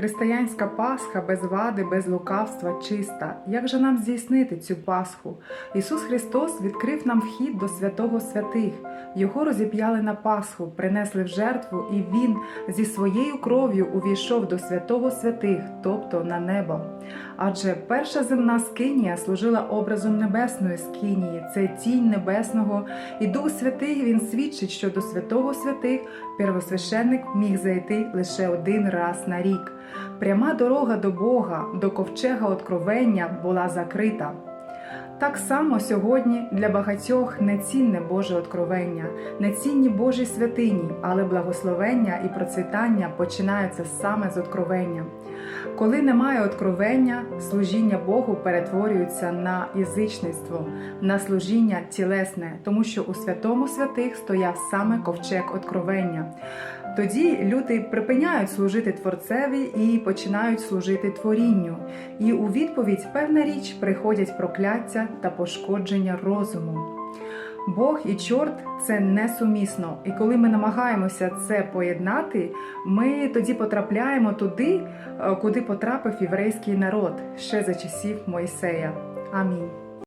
Християнська Пасха без вади, без лукавства, чиста. Як же нам здійснити цю Пасху? Ісус Христос відкрив нам вхід до святого святих. Його розіп'яли на Пасху, принесли в жертву, і Він зі своєю кров'ю увійшов до святого святих, тобто на небо. Адже перша земна скинія служила образом небесної скинії, це тінь небесного, і Дух Святий він свідчить, що до святого святих первосвященник міг зайти лише один раз на рік. Пряма дорога до Бога, до ковчега откровення була закрита. Так само сьогодні для багатьох нецінне Боже откровення, нецінні Божі святині, але благословення і процвітання починаються саме з откровення. Коли немає откровення, служіння Богу перетворюється на язичництво, на служіння тілесне, тому що у святому святих стояв саме ковчег откровення. Тоді люди припиняють служити творцеві і починають служити творінню. І у відповідь певна річ приходять прокляття та пошкодження розуму. Бог і чорт це несумісно. І коли ми намагаємося це поєднати, ми тоді потрапляємо туди, е, куди потрапив єврейський народ ще за часів Мойсея. Амінь.